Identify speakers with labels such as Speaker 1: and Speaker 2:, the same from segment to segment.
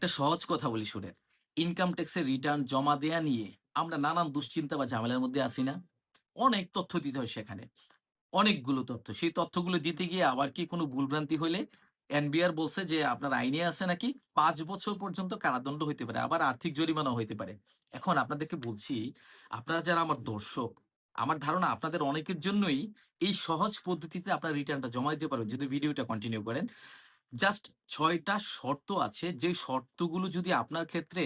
Speaker 1: একটা সহজ কথা বলি শুনেন। ইনকাম ট্যাক্সের রিটার্ন জমা দেয়া নিয়ে আমরা নানান দুশ্চিন্তা বা ঝামেলার মধ্যে আছি না? অনেক তথ্য দিতে হয় সেখানে। অনেকগুলো তথ্য। সেই তথ্যগুলো দিতে গিয়ে আবার কি কোনো ভুলভ্রান্তি হইলে এনবিআর বলছে যে আপনার আইনে আছে নাকি পাঁচ বছর পর্যন্ত কারাদণ্ড হইতে পারে। আবার আর্থিক জরিমানা হইতে পারে। এখন আপনাদেরকে বলছি, আপনারা যারা আমার দর্শক, আমার ধারণা আপনাদের অনেকের জন্যই এই সহজ পদ্ধতিতে আপনার রিটার্নটা জমা দিতে পারবেন যদি ভিডিওটা কন্টিনিউ করেন। জাস্ট ৬ টা শর্ত আছে যে শর্তগুলো যদি আপনার ক্ষেত্রে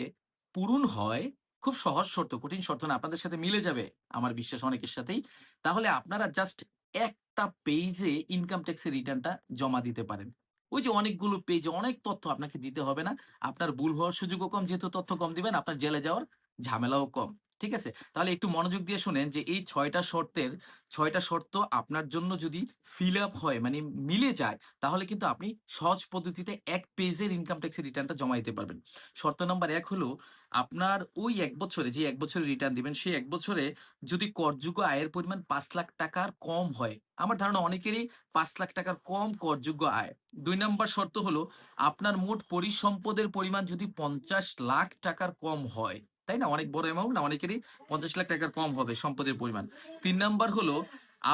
Speaker 1: পূরণ হয়, খুব সহজ শর্ত, কঠিন শর্ত না আপনাদের সাথে মিলে যাবে আমার বিশ্বাস অনেকের সাথেই। তাহলে আপনারা জাস্ট একটা পেজে ইনকাম ট্যাক্সের রিটার্নটা জমা দিতে পারেন। ওই যে অনেকগুলো পেইজে অনেক তথ্য আপনাকে দিতে হবে না। আপনার ভুল হওয়ার সুযোগও কম যেহেতু তথ্য কম দিবেন, আপনার জেলে যাওয়ার ঝামেলাও কম। ঠিক আছে? তাহলে একটু মনোযোগ দিয়ে শোনেন যে এই ছয়টা শর্তের ছয়টা শর্ত আপনার জন্য যদি ফিল আপ হয় মানে মিলে যায় তাহলে কিন্তু আপনি সহজ পদ্ধতিতে এক পেজের ইনকাম ট্যাক্সের রিটার্নটা জমা দিতে পারবেন। শর্ত নাম্বার এক হলো আপনার ওই এক বছরে যে এক বছরে রিটার্ন দিবেন সেই এক বছরে যদি করযোগ্য আয়ের পরিমাণ পাঁচ লাখ টাকার কম হয়, আমার ধারণা অনেকেরই পাঁচ লাখ টাকার কম করযোগ্য আয়। দুই নাম্বার শর্ত হলো আপনার মোট পরিসম্পদের পরিমাণ যদি ৫০ লাখ টাকার কম হয়, তাই না? অনেক বড় অ্যামাউন্ট না? অনেকেরই ৫০ লাখ টাকার কম হবে সম্পদের পরিমাণ। তিন নাম্বার হলো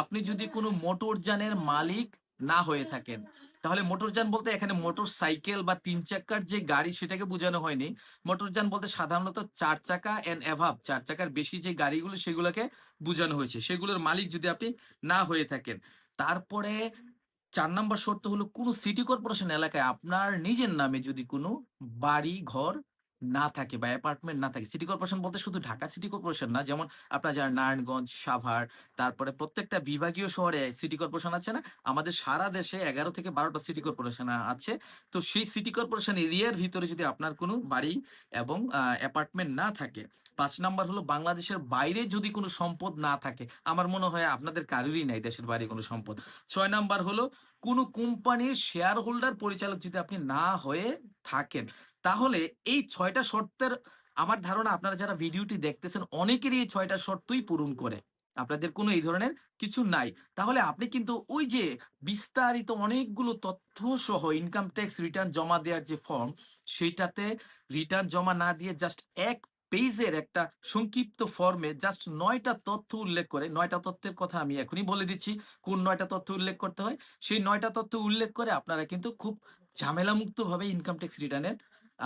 Speaker 1: আপনি যদি কোনো মোটরযানের মালিক না হয়ে থাকেন, তাহলে মোটরযান বলতে এখানে মোটর সাইকেল বা তিন চাকার যে গাড়ি সেটাকে বোঝানো হয়নি। মোটরযান বলতে সাধারণত চার চাকা অ্যান্ড অ্যাভাব চার চাকার বেশি যে গাড়িগুলো সেগুলোকে বোঝানো হয়েছে। সেগুলোর মালিক যদি আপনি না হয়ে থাকেন। তারপরে চার নাম্বার শর্ত হলো কোনো সিটি কর্পোরেশন এলাকায় আপনার নিজের নামে যদি কোনো বাড়ি, ঘর না থাকে বা অ্যাপার্টমেন্ট না থাকে। সিটি কর্পোরেশন বলতে শুধু ঢাকা সিটি কর্পোরেশন না। যেমন আপনার যারা নারায়ণগঞ্জ, সাভার, তারপরে প্রত্যেকটা বিভাগীয় শহরে সিটি কর্পোরেশন আছে না? আমাদের সারা দেশে ১১ থেকে বারোটা সিটি কর্পোরেশন আছে। তো সেই সিটি কর্পোরেশন এরিয়ার ভিতরে যদি আপনার কোনো বাড়ি এবং অ্যাপার্টমেন্ট না থাকে। পাঁচ নাম্বার হলো বাংলাদেশের বাইরে যদি কোনো সম্পদ না থাকে। আমার মনে হয় আপনাদের কারোরই নাই দেশের বাইরে কোনো সম্পদ। ছয় নাম্বার হলো কোনো কোম্পানির শেয়ার হোল্ডার পরিচালক যদি আপনি না হয়ে থাকেন। তাহলে এই ছয়টা শর্তের আমার ধারণা আপনারা যারা ভিডিওটি দেখতেছেন, অনেকেরই এই ৬ টা শর্তই পূরণ করে। আপনাদের কোনো এই ধরনের কিছু নাই। তাহলে আপনি কিন্তু ওই যে বিস্তারিত অনেকগুলো তথ্য সহ ইনকাম ট্যাক্স রিটার্ন জমা দেওয়ার যে ফর্ম সেইটাতে রিটার্ন জমা না দিয়ে জাস্ট এক পেজের একটা সংক্ষিপ্ত ফর্মে জাস্ট নয়টা তথ্য উল্লেখ করে, নয়টা তথ্যের কথা আমি এখনই বলে দিচ্ছি, কোন নয়টা তথ্য উল্লেখ করতে হয়। সেই নয়টা তথ্য উল্লেখ করে আপনারা কিন্তু খুব ঝামেলামুক্তভাবে ইনকাম ট্যাক্স রিটার্নের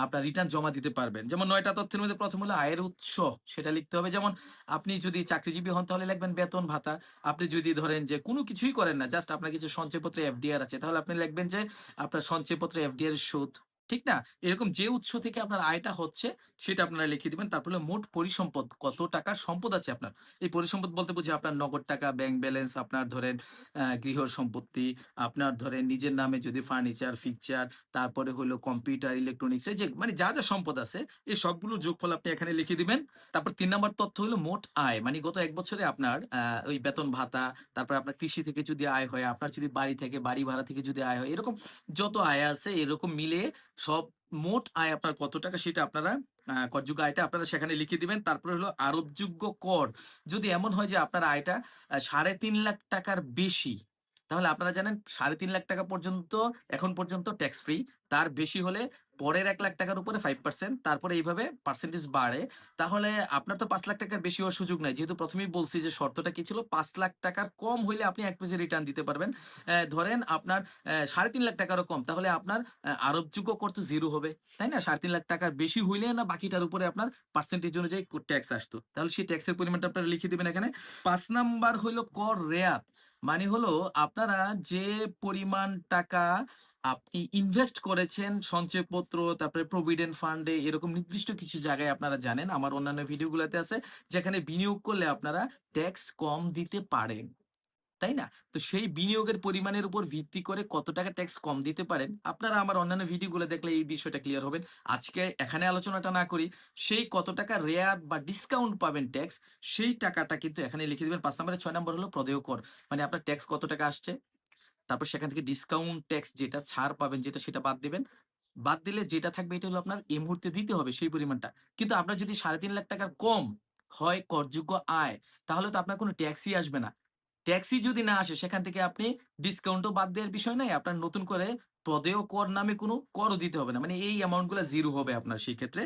Speaker 1: আপনার রিটার্ন জমা দিতে পারবেন। যেমন নয়টা তথ্যের মধ্যে প্রথম হলো আয়ের উৎস, সেটা লিখতে হবে। যেমন আপনি যদি চাকরিজীবী হন, তাহলে লিখবেন বেতন ভাতা। আপনি যদি ধরেন যে কোনো কিছুই করেন না জাস্ট আপনার কিছু সঞ্চয়পত্র এফডিআর আছে, তাহলে আপনি লিখবেন যে আপনার সঞ্চয়পত্র এফডিআর সুদ। ঠিক না? এরকম যে উৎস থেকে আপনার আয়টা হচ্ছে সেটা আপনারা লিখে দিবেন। তারপর মোট পরিসম্পদ কত টাকার সম্পদ আছে আপনার। এই পরিসম্পদ বলতে বুঝি আপনার নগদ টাকা, ব্যাংক ব্যালেন্স, আপনার ধরেন গৃহ সম্পত্তি, আপনার ধরেন নিজের নামে যদি ফার্নিচার, ফিক্সচার, তারপরে হলো কম্পিউটার, ইলেকট্রনিক্স এই যে মানে যা, যা সম্পদ আছে এই সবগুলোর যোগফল আপনি এখানে লিখে দিবেন। তারপর তিন নাম্বার তথ্য হলো মোট আয়। মানে গত এক বছরে আপনার ওই বেতন ভাতা, তারপরে আপনার কৃষি থেকে যদি আয় হয়, আপনার যদি বাড়ি থেকে বাড়ি ভাড়া থেকে যদি আয় হয়, এরকম যত আয় আছে এরকম মিলিয়ে সব মোট আয় আপনার কত টাকা সেটা আপনারা করযোগ্য আয়টা আপনারা সেখানে লিখে দিবেন। তারপরে হলো আরোপযোগ্য কর। যদি এমন হয় যে আপনার আয়টা সাড়ে তিন লাখ টাকার বেশি, তাহলে আপনারা জানেন ৩.৫ লাখ টাকা পর্যন্ত এখন পর্যন্ত ট্যাক্স ফ্রি। তার বেশি হলে পরের ১ লাখ টাকার উপরে 5% তারপরে এইভাবে পার্সেন্টেজ বাড়ে। তাহলে আপনার তো ৫ লাখ টাকার বেশি হওয়ার সুযোগ নাই। যেহেতু ১ম এই বলছি যে শর্তটা কি ছিল ৫ লাখ টাকার কম হইলে আপনি এক পেজে রিটার্ন দিতে পারবেন। ধরেন আপনার অ্যা ৩.৫ লাখ টাকারও কম, তাহলে আপনার আরোপযোগ্য কর তো 0 হবে। তাই না? ৩.৫ লাখ টাকার বেশি হইলে না বাকিটার উপরে আপনার পার্সেন্টেজ অনুযায়ী ট্যাক্স আসতো। তাহলে সেই ট্যাক্সের পরিমাণটা আপনারা লিখে দিবেন এখানে। পাঁচ নাম্বার হইল কর রেয়াত। মানে হলো আপনারা যে পরিমাণ টাকা আপনি ইনভেস্ট করেছেন সঞ্চয়পত্র, তারপরে প্রভিডেন্ট ফান্ডে এরকম নির্দিষ্ট কিছু জায়গায় আপনারা জানেন আমার অন্যান্য ভিডিওগুলাতে আছে যেখানে বিনিয়োগ করলে আপনারা ট্যাক্স কম দিতে পারেন। তাই না? তো সেই বিনিয়োগের পরিমাণের উপর ভিত্তি করে কত টাকা ট্যাক্স কম দিতে পারেন, আপনারা আমার অন্যান্য ভিডিওগুলো দেখলে এই বিষয়টা ক্লিয়ার হবেন। আজকে এখানে আলোচনাটা না করি, সেই কত টাকা রেয়াত বা ডিসকাউন্ট পাবেন ট্যাক্স, সেই টাকাটা কিন্তু এখানে লিখে দিবেন। ৫ নাম্বারে ৬ নাম্বার হলো প্রদেয় কর। মানে আপনার ট্যাক্স কত টাকা আসছে, তারপর সেখান থেকে ডিসকাউন্ট ট্যাক্স যেটা ছাড় পাবেন যেটা সেটা বাদ দিবেন। বাদ দিলে যেটা থাকবে এটা হলো আপনার এই মুহূর্তে দিতে হবে সেই পরিমাণটা। কিন্তু আপনার যদি ৩.৫ লাখ টাকার কম হয় করযোগ্য আয়, তাহলে তো আপনার কোনো ট্যাক্সই আসবে না। ট্যাক্সি যদি না আসে সেখান থেকে আপনি ডিসকাউন্টও বাদ দেওয়ার বিষয় নাই। আপনার নতুন করে প্রদেয় কর নামে কোনো করও দিতে হবে না। মানে এই অ্যামাউন্টগুলা 0 হবে আপনার সেই ক্ষেত্রে।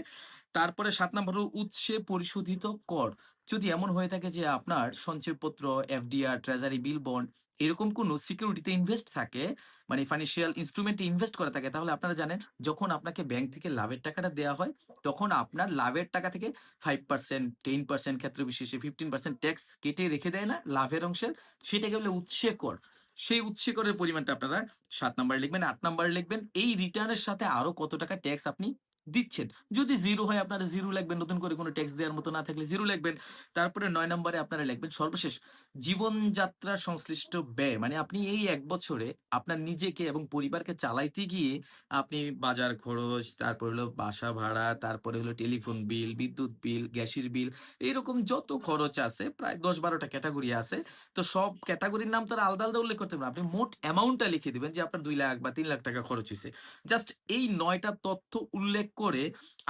Speaker 1: তারপরে সাত নাম্বার উৎসে পরিশোধিত কর। যদি এমন হয়ে থাকে যে আপনার সঞ্চয়পত্র, এফডিআর, ট্রেজারি বিল, বন্ড এরকম কোনো সিকিউরিটিতে ইনভেস্ট থাকে, মানে ফাইন্যান্সিয়াল ইন্সট্রুমেন্টে ইনভেস্ট করা থাকে তাহলে আপনারা জানেন যখন আপনাকে ব্যাংক থেকে লাভের টাকাটা দেয়া হয়, তখন আপনার লাভের টাকা থেকে 5% 10% ক্ষেত্র বিশেষে 15% ট্যাক্স কেটে রেখে দেয় না লাভের অংশের? সেটাকে বলে উৎসে কর। সেই উৎসে করের পরিমাণটা আপনারা ৭ নাম্বারে লিখবেন, ৮ নাম্বারে লিখবেন এই রিটার্নের সাথে আরও কত টাকা ট্যাক্স আপনি দিচ্ছেন। যদি জিরো হয় আপনারা 0 লিখবেন, নতুন করে কোনো ট্যাক্স দেওয়ার মতো না থাকলে 0 লিখবেন। তারপরে ৯ নাম্বারে আপনারা লিখবেন সর্বশেষ জীবনযাত্রা সংশ্লিষ্ট ব্যয়। মানে আপনি এই ১ বছরে আপনার নিজেকে এবং পরিবারকে চালাইতে গিয়ে আপনি বাজার খরচ, তারপরে হলো বাসা ভাড়া, তারপরে হলো টেলিফোন বিল, বিদ্যুৎ বিল, গ্যাসের বিল এরকম যত খরচ আছে প্রায় দশ বারোটা ক্যাটাগরি আছে। তো সব ক্যাটাগরির নাম তো আর আলাদা, আলাদা উল্লেখ করতে পারবেন না। আপনি মোট অ্যামাউন্টটা লিখে দিবেন যে আপনার দুই লাখ বা তিন লাখ টাকা খরচ হয়েছে জাস্ট এই নয়টা তথ্য উল্লেখ করে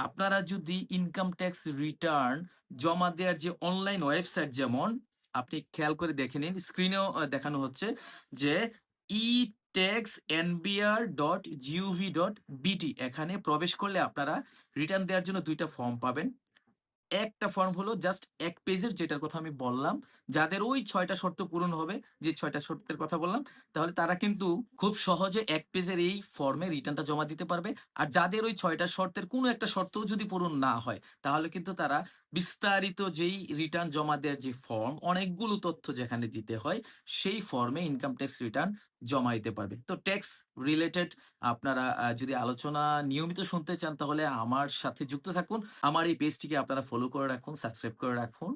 Speaker 1: আপনারা যদি ইনকাম ট্যাক্স রিটার্ন জমা দেওয়ার যে অনলাইন ওয়েবসাইট যেমন, আপনি খেয়াল করে দেখে নিন স্ক্রিনেও দেখানো হচ্ছে যে E tax NBR dot GOV dot BT এখানে প্রবেশ করলে আপনারা রিটার্ন দেওয়ার জন্য দুইটা ফর্ম পাবেন। একটা ফর্ম হলো জাস্ট এক পেজের যেটার কথা আমি বললাম। যাদের ওই ছয়টা শর্ত পূরণ হবে, যে ছয়টা শর্তের কথা বললাম, তাহলে তারা কিন্তু খুব সহজে এক পেজের এই ফর্মে রিটার্নটা জমা দিতে পারবে। আর যাদের ওই ছয়টা শর্তের কোনো একটা শর্তও যদি পূরণ না হয়, তাহলে কিন্তু তারা বিস্তারিত যেই রিটার্ন জমা দেওয়ার যে ফর্ম, অনেকগুলো তথ্য যেখানে দিতে হয়, সেই ফর্মে ইনকাম ট্যাক্স রিটার্ন জমা দিতে পারবে। তো ট্যাক্স রিলেটেড আপনারা যদি আলোচনা নিয়মিত শুনতে চান তাহলে আমার সাথে যুক্ত থাকুন। আমার এই পেজটিকে আপনারা ফলো করে রাখুন, সাবস্ক্রাইব করে রাখুন।